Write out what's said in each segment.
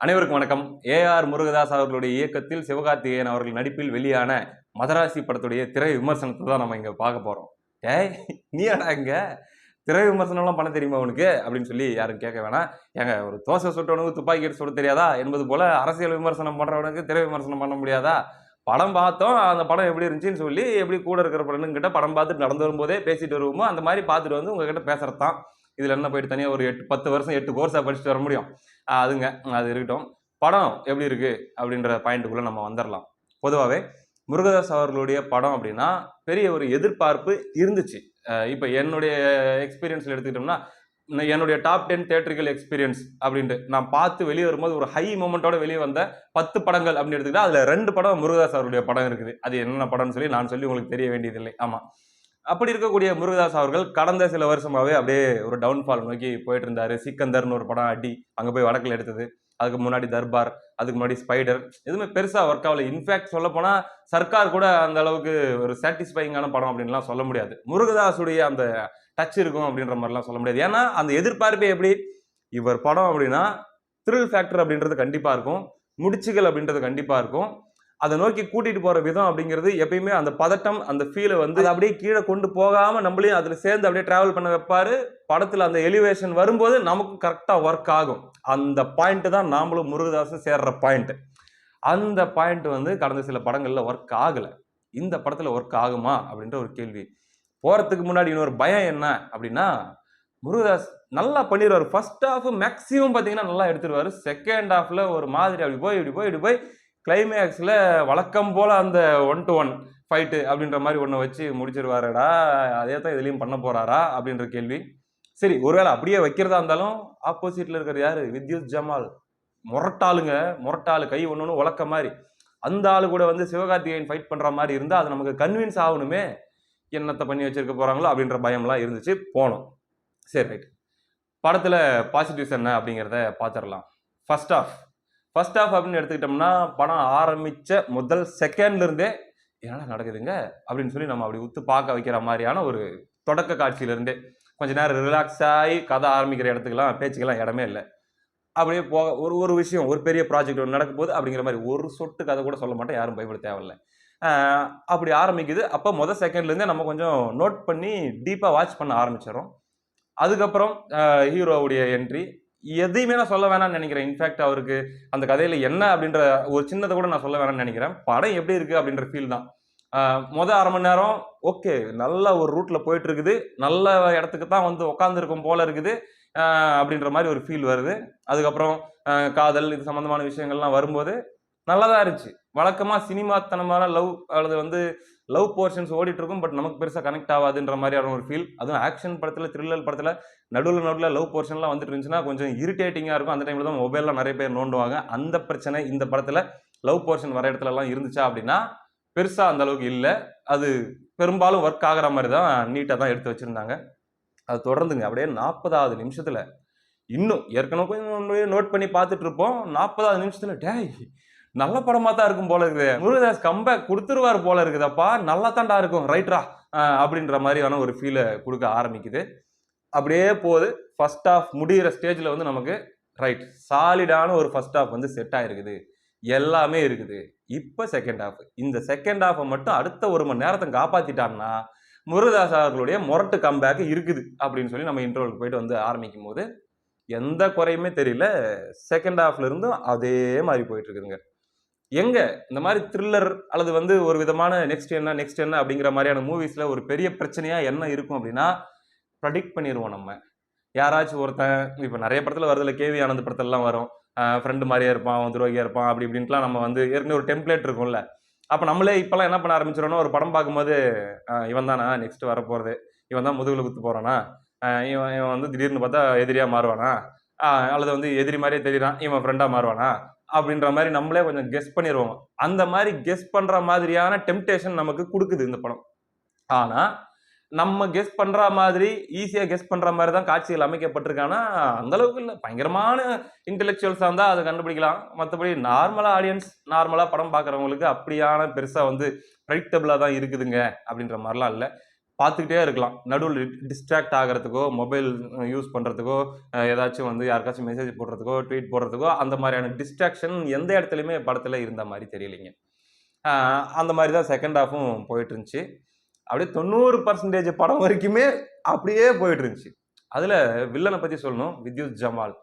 அனைவருக்கும் வணக்கம். ஏஆர் முருகதாஸ் அவர்களுடைய இயக்கத்தில் சிவகார்த்திகேயன் அவர்கள் நடிப்பில் வெளியான மதராசி படத்துடைய திரை விமர்சனத்தை தான் நம்ம இங்கே பார்க்க போகிறோம் ஏய் நீ அடா இங்க? திரை விமர்சனம்லாம் பண்ண தெரியுமா உனக்கு? அப்படின்னு சொல்லி யாரும் கேட்க வேணாம். ஏங்க ஒரு தோசை சுட்டவனுக்கு துப்பாக்கி எடுத்து சுட தெரியாதா? என்பது போல அரசியல் விமர்சனம் பண்ணுறவனுக்கு திரை விமர்சனம் பண்ண முடியாதா? படம் பார்த்தோம் அந்த படம் எப்படி இருந்துச்சுன்னு சொல்லி எப்படி கூட இருக்கிற பொண்ணுங்கிட்ட படம் பார்த்துட்டு நடந்து வரும்போதே பேசிட்டு வருவோமோ அந்த மாதிரி பார்த்துட்டு வந்து உங்ககிட்ட பேசுகிறது தான் இதில் என்ன போயிட்டு தனியாக ஒரு எட்டு பத்து வருஷம் எட்டு கோர்ஸாக படிச்சுட்டு வர முடியும். அதுங்க அது இருக்கட்டும். படம் எப்படி இருக்குது அப்படின்ற பாயிண்ட்டுக்குள்ளே நம்ம வந்துடலாம் பொதுவாகவே முருகதாஸ் அவர்களுடைய படம் அப்படின்னா பெரிய ஒரு எதிர்பார்ப்பு இருந்துச்சு. இப்போ என்னுடைய எக்ஸ்பீரியன்ஸில் எடுத்துக்கிட்டோம்னா நான் என்னுடைய டாப் டென் தேட்டரிக்கல் எக்ஸ்பீரியன்ஸ் அப்படின்ட்டு நான் பார்த்து வெளியே வரும்போது ஒரு ஹை மூமெண்ட்டோட வெளியே வந்த பத்து படங்கள் அப்படின்னு எடுத்துக்கிட்டா அதில் ரெண்டு படம் முருகதாஸ் அவருடைய படம் இருக்குது. அது என்னென்ன படம்னு சொல்லி நான் சொல்லி உங்களுக்கு தெரிய வேண்டியதில்லை. ஆமாம் அப்படி இருக்கக்கூடிய முருகதாஸ் அவர்கள் கடந்த சில வருஷமாவே அப்படியே ஒரு டவுன்ஃபால் நோக்கி போயிட்டு இருந்தார் சிக்கந்தர்னு ஒரு படம் அடி அங்கே போய் வடக்கில் எடுத்தது. அதுக்கு முன்னாடி தர்பார் அதுக்கு முன்னாடி ஸ்பைடர் எதுவுமே பெருசாக ஒர்க் ஆகல. இன்ஃபேக்ட் சொல்ல சர்க்கார் கூட அந்த அளவுக்கு ஒரு சாட்டிஸ்ஃபைங்கான படம் அப்படின்லாம் சொல்ல முடியாது. முருகதாஸுடைய அந்த டச் இருக்கும் அப்படின்ற மாதிரிலாம் சொல்ல முடியாது. ஏன்னா அந்த எதிர்பார்ப்பே எப்படி? இவர் படம் அப்படின்னா த்ரில் ஃபேக்டர் அப்படின்றது கண்டிப்பாக இருக்கும். முடிச்சுகள் அப்படின்றது கண்டிப்பாக இருக்கும். அதை நோக்கி கூட்டிட்டு போற விதம் அப்படிங்கிறது எப்பயுமே அந்த பதட்டம் அந்த ஃபீலை வந்து அதை அப்படியே கீழே கொண்டு போகாம நம்மளையும் அதுல சேர்ந்து அப்படியே டிராவல் பண்ண வைப்பாரு. படத்துல அந்த எலிவேஷன் வரும்போது நமக்கு கரெக்டா ஒர்க் ஆகும். அந்த பாயிண்ட் தான் நாமளும் முருகதாசும் சேர்ற பாயிண்ட் அந்த பாயிண்ட் வந்து கடந்த சில படங்கள்ல ஒர்க் ஆகல. இந்த படத்துல ஒர்க் ஆகுமா அப்படின்ற ஒரு கேள்வி. போறதுக்கு முன்னாடி இன்னொரு பயம் என்ன அப்படின்னா முருகதாஸ் நல்லா பண்ணிடுவார் ஃபர்ஸ்ட் ஹாஃப் மேக்ஸிமம் பார்த்தீங்கன்னா நல்லா எடுத்துருவாரு. செகண்ட் ஹாஃப்ல ஒரு மாதிரி அப்படி போய் இப்படி போய் இப்படி போய் கிளைமேக்ஸில் வழக்கம் போல் அந்த ஒன் டு ஒன் ஃபைட்டு அப்படின்ற மாதிரி ஒன்று வச்சு முடிச்சிருவாருடா அதே தான் இதுலேயும் பண்ண போகிறாரா அப்படின்ற கேள்வி. சரி ஒருவேளை அப்படியே வைக்கிறதா இருந்தாலும் ஆப்போசிட்டில் இருக்கிற யார்? வித்யுத் ஜமால். முரட்டாளுங்க முரட்டாளு கை ஒன்று ஒன்று உழக்க மாதிரி. அந்த ஆள் கூட வந்து சிவகார்த்திகேயன் ஃபைட் பண்ணுற மாதிரி இருந்தால் அது நமக்கு கன்வின்ஸ் ஆகணுமே. என்னத்தை பண்ணி வச்சிருக்க போகிறாங்களோ அப்படின்ற பயம்லாம் இருந்துச்சு. போனோம். சரி ரைட் படத்தில் பாசிட்டிவ்ஸ் என்ன அப்படிங்கிறத பார்த்துடலாம். ஃபர்ஸ்ட் ஆஃப் ஃபர்ஸ்ட் ஆஃப் அப்படின்னு எடுத்துக்கிட்டோம்னா படம் ஆரம்பித்த முதல் செகண்ட்லேருந்தே என்னடா நடக்குதுங்க? அப்படின்னு சொல்லி நம்ம அப்படி உத்து பார்க்க வைக்கிற மாதிரியான ஒரு தொடக்க காட்சியிலேருந்தே கொஞ்ச நேரம் ரிலாக்ஸ் ஆகி கதை ஆரம்பிக்கிற இடத்துக்குலாம் பேச்சுக்கெல்லாம் இடமே இல்லை. அப்படியே போக ஒரு ஒரு விஷயம் ஒரு பெரிய ப்ராஜெக்ட் ஒன்று நடக்கும்போது அப்படிங்கிற மாதிரி ஒரு சொட்டு கதை கூட சொல்ல மாட்டேன் யாரும் பயப்பட தேவையில்ல. அப்படி ஆரம்பிக்குது. அப்போ முதல் செகண்ட்லேருந்தே நம்ம கொஞ்சம் நோட் பண்ணி டீப்பாக வாட்ச் பண்ண ஆரம்பிச்சிடறோம். அதுக்கப்புறம் ஹீரோவுடைய என்ட்ரி எதையுமே நான் சொல்ல வேணாம்னு நினைக்கிறேன். இன்ஃபேக்ட் அவருக்கு அந்த கதையில் என்ன அப்படின்ற ஒரு சின்னதை கூட நான் சொல்ல வேணாம்னு நினைக்கிறேன். படம் எப்படி இருக்குது அப்படின்ற ஃபீல் தான். மொதல் அரை மணி நேரம் ஓகே நல்ல ஒரு ரூட்டில் போயிட்டு இருக்குது. நல்ல இடத்துக்கு தான் வந்து உட்காந்துருக்கும் போல இருக்குது. அப்படின்ற மாதிரி ஒரு ஃபீல் வருது. அதுக்கப்புறம் காதல் இது சம்மந்தமான விஷயங்கள்லாம் வரும்போது நல்லதா இருந்துச்சு. வழக்கமாக சினிமாத்தனமான லவ் அல்லது வந்து லவ் போர்ஷன்ஸ் ஓடிட்டு இருக்கும் பட் நமக்கு பெருசாக கனெக்ட் ஆகாதுன்ற மாதிரியான ஒரு ஃபீல் அதுவும் ஆக்ஷன் படத்தில் த்ரில்லர் படத்தில் நடுவில் நடுவில் லவ் போர்ஷன்லாம் வந்துட்டு இருந்துச்சுன்னா கொஞ்சம் இரிட்டேட்டிங்காக இருக்கும். அந்த டைமில் தான் மொபைலில் நிறைய பேர் நோண்டுவாங்க. அந்த பிரச்சனை இந்த படத்தில் லவ் போர்ஷன் வர இடத்துலலாம் இருந்துச்சா அப்படின்னா பெருசாக அந்த அளவுக்கு இல்லை. அது பெரும்பாலும் ஒர்க் ஆகிற மாதிரி தான் நீட்டாக தான் எடுத்து வச்சுருந்தாங்க. அது தொடர்ந்துங்க. அப்படியே நாற்பதாவது நிமிஷத்தில் இன்னும் ஏற்கனவே கொஞ்சம் நோட் பண்ணி பார்த்துட்டு இருப்போம். நாற்பதாவது நிமிஷத்தில் டேய் நல்ல படமா தான் இருக்கும் போல இருக்குது. முருகதாஸ் கம்பேக் கொடுத்துருவார் போல இருக்குதப்பா. நல்லா தான்டா இருக்கும். ரைட்ரா அப்படின்ற மாதிரியான ஒரு ஃபீலை கொடுக்க ஆரம்பிக்குது. அப்படியே போகுது. ஃபர்ஸ்ட் ஆஃப் முடிகிற ஸ்டேஜில் வந்து நமக்கு ரைட் சாலிடான ஒரு ஃபர்ஸ்ட் ஆஃப் வந்து செட் ஆகிருக்குது எல்லாமே இருக்குது. இப்போ செகண்ட் ஹாஃப் இந்த செகண்ட் ஹாஃபை மட்டும் அடுத்த ஒரு மணி நேரத்தை காப்பாற்றிட்டான்னா முருகதாஸ் அவர்களுடைய முரட்டு கம்பேக் இருக்குது அப்படின்னு சொல்லி நம்ம இன்டர்வலுக்கு போயிட்டு வந்து ஆரம்பிக்கும் போது எந்த குறையுமே தெரியல. செகண்ட் ஹாஃப்ல இருந்தும் அதே மாதிரி போயிட்டு இருக்குதுங்க. எங்கே? இந்த மாதிரி த்ரில்லர் அல்லது வந்து ஒரு விதமான நெக்ஸ்ட் என்ன நெக்ஸ்ட் என்ன அப்படிங்கிற மாதிரியான மூவிஸில் ஒரு பெரிய பிரச்சனையாக என்ன இருக்கும் அப்படின்னா ப்ரடிக்ட் பண்ணிடுவோம் நம்ம. யாராச்சும் ஒருத்தன் இப்போ நிறைய படத்தில் வருதுல கேவி ஆனந்த் படத்துலலாம் வரும். ஃப்ரெண்டு மாதிரியே இருப்பான் அவன் துரோகியா இருப்பான் அப்படி இப்படின்ட்டுலாம் நம்ம வந்து ஏற்கனவே ஒரு டெம்ப்ளேட் இருக்கும்ல. அப்போ நம்மளே இப்போலாம் என்ன பண்ண ஆரம்பிச்சிடணும் ஒரு படம் பார்க்கும்போது இவன் தானா நெக்ஸ்ட் வரப்போகிறது இவன் தான் முதுகில் குத்து போகிறானா இவன் இவன் வந்து திடீர்னு பார்த்தா எதிரியாக மாறுவானா? அல்லது வந்து எதிரி மாதிரியே தெரியுறான் இவன் ஃப்ரெண்டாக மாறுவானா? அப்படின்ற மாதிரி நம்மளே கொஞ்சம் கெஸ் பண்ணிடுவோம் அந்த மாதிரி கெஸ் பண்ணுற மாதிரியான டெம்டேஷன் நமக்கு கொடுக்குது இந்த படம். ஆனால் நம்ம கெஸ் பண்ணுற மாதிரி ஈஸியாக கெஸ் பண்ணுற மாதிரி தான் காட்சிகள் அமைக்கப்பட்டிருக்கானா அந்தளவுக்கு இல்லை. பயங்கரமான இன்டெலெக்சுவல்ஸாக இருந்தால் அதை கண்டுபிடிக்கலாம். மற்றபடி நார்மலாக ஆடியன்ஸ் நார்மலாக படம் பார்க்குறவங்களுக்கு அப்படியான பெருசாக வந்து ப்ரெடிக்டபிளாக தான் இருக்குதுங்க அப்படின்ற மாதிரிலாம் இல்லை. பார்த்துக்கிட்டே இருக்கலாம். நடுவில் டிஸ்ட்ராக்ட் ஆகிறதுக்கோ மொபைல் யூஸ் பண்ணுறதுக்கோ ஏதாச்சும் வந்து யாருக்காச்சும் மெசேஜ் போடுறதுக்கோ ட்வீட் போடுறதுக்கோ அந்த மாதிரியான டிஸ்ட்ராக்ஷன் எந்த இடத்துலையுமே படத்தில் இருந்த மாதிரி தெரியலைங்க. அந்த மாதிரி தான் செகண்ட் ஹாஃபும் போயிட்டு இருந்துச்சு அப்படியே தொண்ணூறு பர்சன்டேஜ் படம் வரைக்குமே அப்படியே போயிட்டு இருந்துச்சு அதில் வில்லனை பற்றி சொல்லணும். வித்யுத் ஜமால்.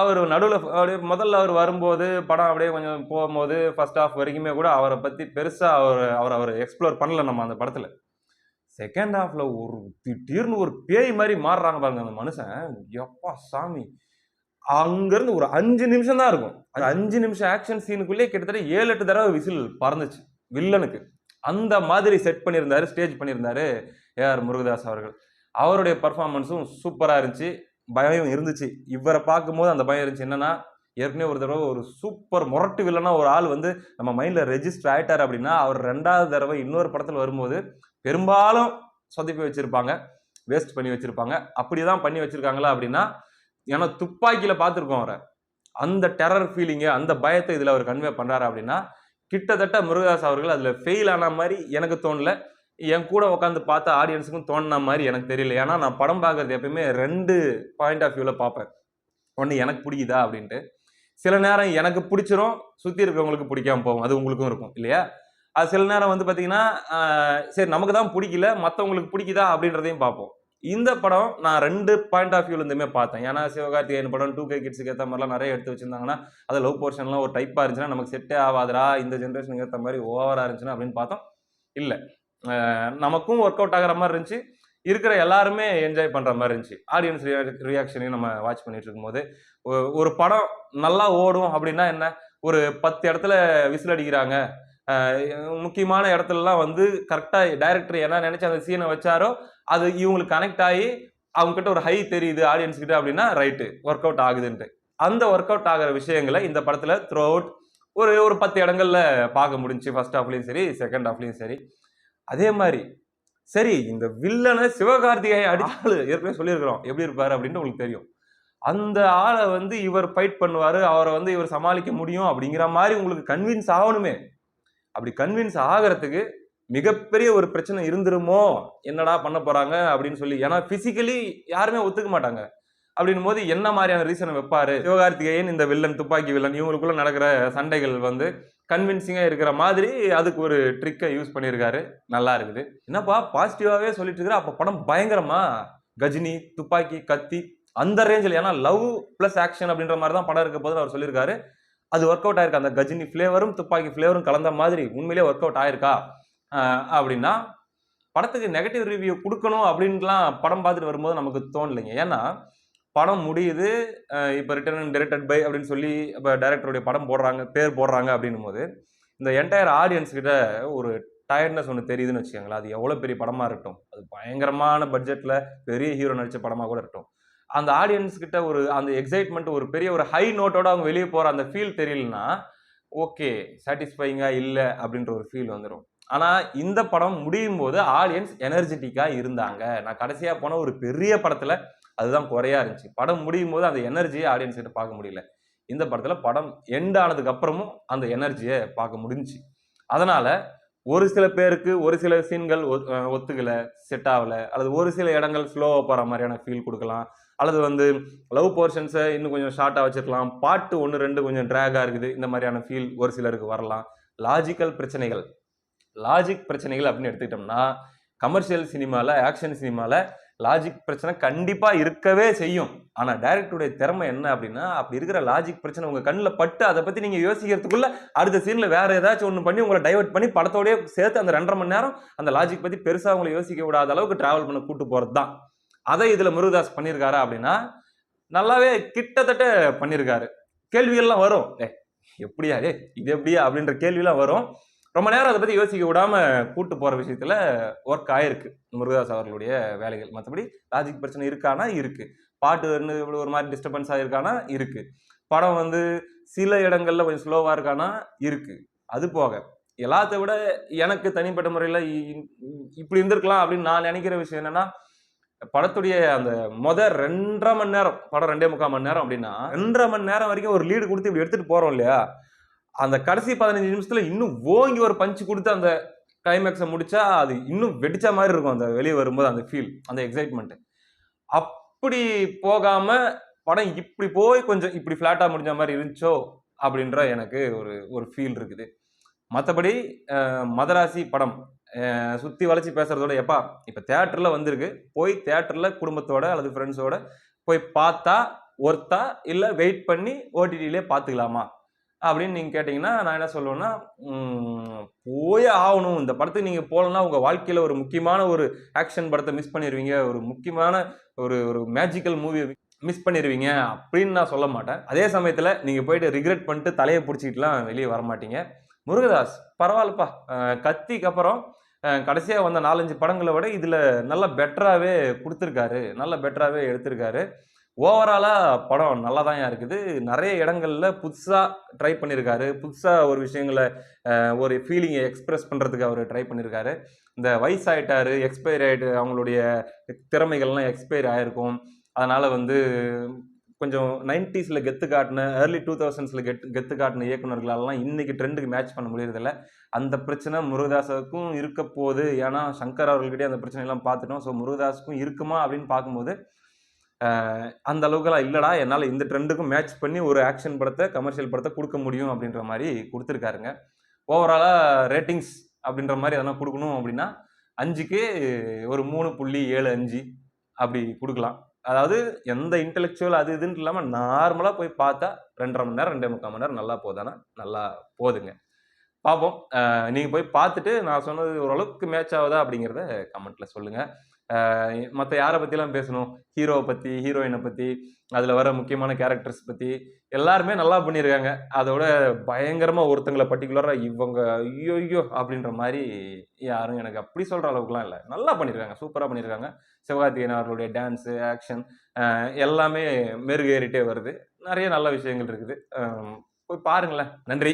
அவர் நடுவில் அப்படியே முதல்ல அவர் வரும்போது படம் அப்படியே கொஞ்சம் போகும்போது ஃபர்ஸ்ட் ஹாஃப் வரைக்குமே கூட அவரை பற்றி பெருசாக அவர் அவர் அவர் எக்ஸ்ப்ளோர் பண்ணல நம்ம அந்த படத்தில். செகண்ட் ஹாஃபில் ஒரு திடீர்னு ஒரு பேய் மாதிரி மாறுறாங்க பாருங்க அந்த மனுஷன். எப்பா சாமி. அங்கேருந்து ஒரு அஞ்சு நிமிஷம் தான் இருக்கும். அது அஞ்சு நிமிஷம் ஆக்ஷன் சீனுக்குள்ளேயே கிட்டத்தட்ட ஏழு எட்டு தடவை விசில் பறந்துச்சு வில்லனுக்கு. அந்த மாதிரி செட் பண்ணியிருந்தாரு ஸ்டேஜ் பண்ணியிருந்தாரு ஏஆர் முருகதாஸ் அவர்கள். அவருடைய பர்ஃபார்மன்ஸும் சூப்பராக இருந்துச்சு. பயம் இருந்துச்சு. இவரை பார்க்கும்போது அந்த பயம் இருந்துச்சு. என்னன்னா ஏற்கனவே ஒரு தடவை ஒரு சூப்பர் முரட்டு வில்லனா ஒரு ஆள் வந்து நம்ம மைண்டில் ரெஜிஸ்டர் ஆயிட்டார் அப்படின்னா அவர் ரெண்டாவது தடவை இன்னொரு படத்தில் வரும்போது பெரும்பாலும் சொதப்பி வச்சிருப்பாங்க வேஸ்ட் பண்ணி வச்சிருப்பாங்க. அப்படிதான் பண்ணி வச்சிருக்காங்களா அப்படின்னா ஏன்னா துப்பாக்கியில பார்த்துருக்கோம் அவரை. அந்த டெரர் ஃபீலிங்கு அந்த பயத்தை இதில் அவர் கன்வே பண்றாரு அப்படின்னா கிட்டத்தட்ட முருகதாஸ் அவர்கள் அதில் ஃபெயில் ஆன மாதிரி எனக்கு தோணல. என் கூட உட்காந்து பார்த்த ஆடியன்ஸுக்கும் தோணுன மாதிரி எனக்கு தெரியல. ஏன்னா நான் படம் பார்க்கறது எப்பயுமே ரெண்டு பாயிண்ட் ஆஃப் வியூவில் பார்ப்பேன். ஒன்று எனக்கு பிடிக்குதா அப்படின்ட்டு. சில நேரம் எனக்கு பிடிச்சிரும் சுற்றி இருக்கிறவங்களுக்கு பிடிக்காம போகும். அது உங்களுக்கும் இருக்கும் இல்லையா? அது சில நேரம் வந்து பார்த்தீங்கன்னா சரி நமக்கு தான் பிடிக்கல மற்றவங்களுக்கு பிடிக்குதா அப்படின்றதையும் பார்ப்போம். இந்த படம் நான் ரெண்டு பாயிண்ட் ஆஃப் வியூலேருந்துமே பார்த்தேன். ஏன்னா சிவகார்த்திகேயன் படம் டூ கே கிட்ஸுக்கு ஏற்ற மாதிரிலாம் நிறைய எடுத்து வச்சிருந்தாங்கன்னா அது லவ் போர்ஷன்லாம் ஒரு டைப்பாக இருந்துச்சுன்னா நமக்கு செட்டே ஆகாதரா இந்த ஜென்ரேஷனுக்கு ஏற்ற மாதிரி ஓவராக இருந்துச்சுன்னா அப்படின்னு பார்த்தோம். இல்லை. நமக்கும் ஒர்க் அவுட் ஆகிற மாதிரி இருந்துச்சு. இருக்கிற எல்லாருமே என்ஜாய் பண்ணுற மாதிரி இருந்துச்சு. ஆடியன்ஸ் ரியாக்ஷனையும் நம்ம வாட்ச் பண்ணிட்டு இருக்கும்போது ஒரு படம் நல்லா ஓடும் அப்படின்னா என்ன? ஒரு பத்து இடத்துல விசில் அடிக்கிறாங்க. முக்கியமான இடத்துலலாம் வந்து கரெக்டாக டைரக்டர் என்ன நினச்சி அந்த சீனை வச்சாரோ அது இவங்களுக்கு கனெக்ட் ஆகி அவங்ககிட்ட ஒரு ஹை தெரியுது ஆடியன்ஸ் கிட்ட அப்படின்னா ரைட்டு ஒர்க் அவுட் ஆகுதுன்ட்டு. அந்த ஒர்க் அவுட் ஆகிற விஷயங்களை இந்த படத்தில் த்ரூ அவுட் ஒரு ஒரு பத்து இடங்கள்ல பார்க்க முடிஞ்சு ஃபர்ஸ்ட் ஹாஃப்லயும் சரி செகண்ட் ஹாஃப்லயும் சரி. அதே மாதிரி சரி இந்த வில்லனை சிவகார்த்திகேயன் அடித்தாள் ஏற்கனவே சொல்லியிருக்கிறோம். எப்படி இருப்பாரு அப்படின்ட்டு உங்களுக்கு தெரியும். அந்த ஆளை வந்து இவர் ஃபைட் பண்ணுவார் அவரை வந்து இவர் சமாளிக்க முடியும் அப்படிங்கிற மாதிரி உங்களுக்கு கன்வின்ஸ் ஆகணுமே. அப்படி கன்வின்ஸ் ஆகிறதுக்கு மிகப்பெரிய ஒரு பிரச்சனை இருந்துருமோ? என்னடா பண்ண போறாங்க? அப்படின்னு சொல்லி ஏன்னா பிசிக்கலி யாருமே ஒத்துக்க மாட்டாங்க. அப்படின்னும் போது என்ன மாதிரியான ரீசனை வைப்பாரு? சிவகார்த்திகேயன் இந்த வில்லன் துப்பாக்கி வில்லன் இவங்களுக்குள்ள நடக்கிற சண்டைகள் வந்து கன்வின்சிங்காக இருக்கிற மாதிரி அதுக்கு ஒரு ட்ரிக்கை யூஸ் பண்ணியிருக்காரு. நல்லா இருக்குது. என்னப்பா பாசிட்டிவாகவே சொல்லிட்டு இருக்கிற அப்போ படம் பயங்கரமா? கஜினி துப்பாக்கி கத்தி அந்த ரேஞ்சில் ஏன்னா லவ் ப்ளஸ் ஆக்ஷன் அப்படின்ற மாதிரி தான் படம் இருக்க போதுன்னு அவர் சொல்லியிருக்காரு. அது ஒர்க் அவுட் ஆயிருக்கா? அந்த கஜினி ஃப்ளேவரும் துப்பாக்கி ஃப்ளேவரும் கலந்த மாதிரி உண்மையிலே ஒர்க் அவுட் ஆயிருக்கா? அப்படின்னா படத்துக்கு நெகட்டிவ் ரிவ்யூ கொடுக்கணும் அப்படின்ட்டுலாம் படம் பார்த்துட்டு வரும்போது நமக்கு தோணலைங்க. ஏன்னா படம் முடியுது இப்போ ரிட்டர்ன் டைரக்டட் பை அப்படின்னு சொல்லி இப்போ டைரக்டருடைய படம் போடுறாங்க பேர் போடுறாங்க அப்படின்னும் போது இந்த என்டையர் ஆடியன்ஸ் கிட்ட ஒரு டயர்ட்னஸ் ஒன்று தெரியுதுன்னு வச்சுக்கோங்களேன். அது எவ்வளோ பெரிய படமாக இருக்கட்டும். அது பயங்கரமான பட்ஜெட்டில் பெரிய ஹீரோ நடித்த படமாக கூட இருக்கட்டும். அந்த ஆடியன்ஸ் கிட்ட ஒரு அந்த எக்ஸைட்மெண்ட் ஒரு பெரிய ஒரு ஹை நோட்டோட அவங்க வெளியே போகிற அந்த ஃபீல் தெரியலனா ஓகே சாட்டிஸ்ஃபைங்காக இல்லை அப்படின்ற ஒரு ஃபீல் வந்துடும் ஆனால் இந்த படம் முடியும் போது ஆடியன்ஸ் எனர்ஜெட்டிக்காக இருந்தாங்க. நான் கடைசியாக போன ஒரு பெரிய படத்தில் அதுதான் குறையா இருந்துச்சு. படம் முடியும் போது அந்த எனர்ஜியை ஆடியன்ஸ் கிட்ட பார்க்க முடியல. இந்த படத்தில் படம் எண்ட் ஆனதுக்கு அப்புறமும் அந்த எனர்ஜியை பார்க்க முடிஞ்சுச்சு. அதனால ஒரு சில பேருக்கு ஒரு சில சீன்கள் ஒத்துக்கலை செட் ஆகல அல்லது ஒரு சில இடங்கள் ஸ்லோவாக போகிற மாதிரியான ஃபீல் கொடுக்கலாம். அல்லது வந்து லவ் போர்ஷன்ஸை இன்னும் கொஞ்சம் ஷார்ட்டாக வச்சுருக்கலாம். பாட்டு ஒன்று ரெண்டு கொஞ்சம் ட்ராகாக இருக்குது. இந்த மாதிரியான ஃபீல் ஒரு சிலருக்கு வரலாம். லாஜிக்கல் பிரச்சனைகள். லாஜிக் பிரச்சனைகள் அப்படின்னு எடுத்துக்கிட்டோம்னா கமர்ஷியல் சினிமாவில் ஆக்ஷன் சினிமாவில் லாஜிக் பிரச்சனை கண்டிப்பாக இருக்கவே செய்யும். ஆனால் டைரக்டருடைய திறமை என்ன அப்படின்னா அப்படி இருக்கிற லாஜிக் பிரச்சனை உங்கள் கண்ணில் பட்டு அதை பற்றி நீங்கள் யோசிக்கிறதுக்குள்ளே அடுத்த சீனில் வேறு ஏதாச்சும் ஒன்று பண்ணி உங்களை டைவர்ட் பண்ணி படத்தோடய சேர்த்து அந்த ரெண்டரை மணி நேரம் அந்த லாஜிக் பற்றி பெருசாக உங்களை யோசிக்க விடாத அளவுக்கு ட்ராவல் பண்ண கூட்டு போகிறது தான் அதை இதில் முருகதாஸ் பண்ணியிருக்காரா அப்படின்னா நல்லாவே கிட்டத்தட்ட பண்ணியிருக்காரு கேள்விகள்லாம் வரும். ஏ எப்படியா? ஏ இது எப்படியா? அப்படின்ற கேள்விலாம் வரும். ரொம்ப நேரம் அதை பற்றி யோசிக்க விடாமல் கூட்டு போகிற விஷயத்தில் ஒர்க் ஆயிருக்கு. முருகதாஸ் அவர்களுடைய வேலைகள். மற்றபடி லாஜிக் பிரச்சனை இருக்கானா? இருக்குது பாட்டு வந்து இவ்வளோ ஒரு மாதிரி டிஸ்டர்பன்ஸ் ஆகிருக்கானா இருக்குது படம் வந்து சில இடங்களில் கொஞ்சம் ஸ்லோவாக இருக்கானா? இருக்குது அது போக எல்லாத்த விட எனக்கு தனிப்பட்ட முறையில் இப்படி இருந்திருக்கலாம் அப்படின்னு நான் நினைக்கிற விஷயம் என்னென்னா படத்துடைய அந்த முத ரெண்டரை மணி நேரம் படம் ரெண்டே முக்கால் மணி நேரம் அப்படின்னா ரெண்டரை மணி நேரம் வரைக்கும் ஒரு லீடு கொடுத்து இப்படி எடுத்துகிட்டு போகிறோம் இல்லையா? அந்த கடைசி பதினஞ்சு நிமிஷத்துல இன்னும் ஓங்கி ஒரு பஞ்சு கொடுத்து அந்த கிளைமேக்ஸை முடிச்சா அது இன்னும் வெடிச்ச மாதிரி இருக்கும் அந்த வெளியே வரும்போது அந்த ஃபீல் அந்த எக்ஸைட்மெண்ட் அப்படி போகாம படம் இப்படி போய் கொஞ்சம் இப்படி ஃப்ளாட்டா முடிஞ்ச மாதிரி இருந்துச்சோ அப்படின்ற எனக்கு ஒரு ஒரு ஃபீல் இருக்குது. மற்றபடி மதராசி படம் சுற்றி வளைச்சி பேசுகிறதோட எப்பா இப்போ தேட்டரில் வந்திருக்கு. போய் தேட்டரில் குடும்பத்தோட அல்லது ஃப்ரெண்ட்ஸோட போய் பார்த்தா ஒர்த்தா இல்லை வெயிட் பண்ணி ஓடிடியிலே பார்த்துக்கலாமா? அப்படின்னு நீங்கள் கேட்டிங்கன்னா நான் என்ன சொல்லுவேன்னா போயே ஆகணும். இந்த படத்துக்கு நீங்கள் போகலன்னா உங்கள் வாழ்க்கையில் ஒரு முக்கியமான ஒரு ஆக்ஷன் படத்தை மிஸ் பண்ணிடுவீங்க ஒரு முக்கியமான ஒரு ஒரு மேஜிக்கல் மூவி மிஸ் பண்ணிடுவீங்க அப்படின்னு நான் சொல்ல மாட்டேன். அதே சமயத்தில் நீங்கள் போயிட்டு ரிக்ரெட் பண்ணிட்டு தலையை பிடிச்சிக்கிட்டுலாம் வெளியே வர மாட்டீங்க முருகதாஸ் பரவாயில்லப்பா. கத்திக்கு அப்புறம் கடைசியாக வந்த நாலஞ்சு படங்களை விட இதில் நல்லா பெட்டராகவே கொடுத்துருக்காரு. நல்ல பெட்டராகவே எடுத்திருக்காரு. ஓவராலாக படம் நல்லா தான் இருக்குது. நிறைய இடங்களில் புதுசாக ட்ரை பண்ணியிருக்காரு புதுசாக ஒரு விஷயங்களை ஒரு ஃபீலிங்கை எக்ஸ்ப்ரெஸ் பண்ணுறதுக்கு அவர் ட்ரை பண்ணியிருக்காரு இந்த வயசாகிட்டார் எக்ஸ்பைரி ஆகிட்டு அவங்களுடைய திறமைகள்லாம் எக்ஸ்பைர் ஆகிருக்கும் அதனால் வந்து கொஞ்சம் நைன்டிஸில் கெத்து காட்டின ஏர்லி டூ தௌசண்ட்ஸில் கெட் கெத்து காட்டின இயக்குநர்களாலலாம் இன்றைக்கி ட்ரெண்டுக்கு மேட்ச் பண்ண முடியறதில்ல. அந்த பிரச்சனை முருகதாஸுக்கும் இருக்க போகுது. ஏன்னா சங்கர் அவர்கள்கிட்டே அந்த பிரச்சனையெல்லாம் பார்த்துட்டோம். ஸோ முருகதாஸுக்கும் இருக்குமா அப்படின்னு பார்க்கும்போது அந்த அளவுக்குலாம் இல்லைடா. என்னால் இந்த ட்ரெண்டுக்கும் மேட்ச் பண்ணி ஒரு ஆக்ஷன் படத்தை கமர்ஷியல் படத்தை கொடுக்க முடியும் அப்படின்ற மாதிரி கொடுத்துருக்காருங்க. ஓவராலாக ரேட்டிங்ஸ் அப்படின்ற மாதிரி எதனா கொடுக்கணும் அப்படின்னா அஞ்சுக்கு ஒரு மூணு புள்ளி ஏழு அஞ்சு அப்படி கொடுக்கலாம். அதாவது எந்த இன்டெலெக்சுவல் அது இதுன்னு இல்லாமல் நார்மலாக போய் பார்த்தா ரெண்டரை மணி நேரம் ரெண்டே முக்கால் மணி நேரம் நல்லா போதானா? நல்லா போதுங்க. பார்ப்போம். நீங்கள் போய் பார்த்துட்டு நான் சொன்னது ஓரளவுக்கு மேட்ச் ஆகுதா அப்படிங்கிறத கமெண்ட்டில் சொல்லுங்கள் மற்ற யாரை பற்றிலாம் பேசணும்? ஹீரோவை பற்றி ஹீரோயினை பற்றி அதில் வர முக்கியமான கேரக்டர்ஸ் பற்றி எல்லாருமே நல்லா பண்ணியிருக்காங்க அதோட பயங்கரமாக ஒருத்தங்களை பர்டிகுலராக இவங்க ஐயோ ஐயோ அப்படின்ற மாதிரி யாரும் எனக்கு அப்படி சொல்கிற அளவுக்குலாம் இல்லை. நல்லா பண்ணியிருக்காங்க சூப்பராக பண்ணியிருக்காங்க சிவகார்த்திகேயன் அவர்களுடைய டான்ஸு ஆக்ஷன் எல்லாமே மெருகேறிட்டே வருது. நிறைய நல்ல விஷயங்கள் இருக்குது. போய் பாருங்களேன். நன்றி.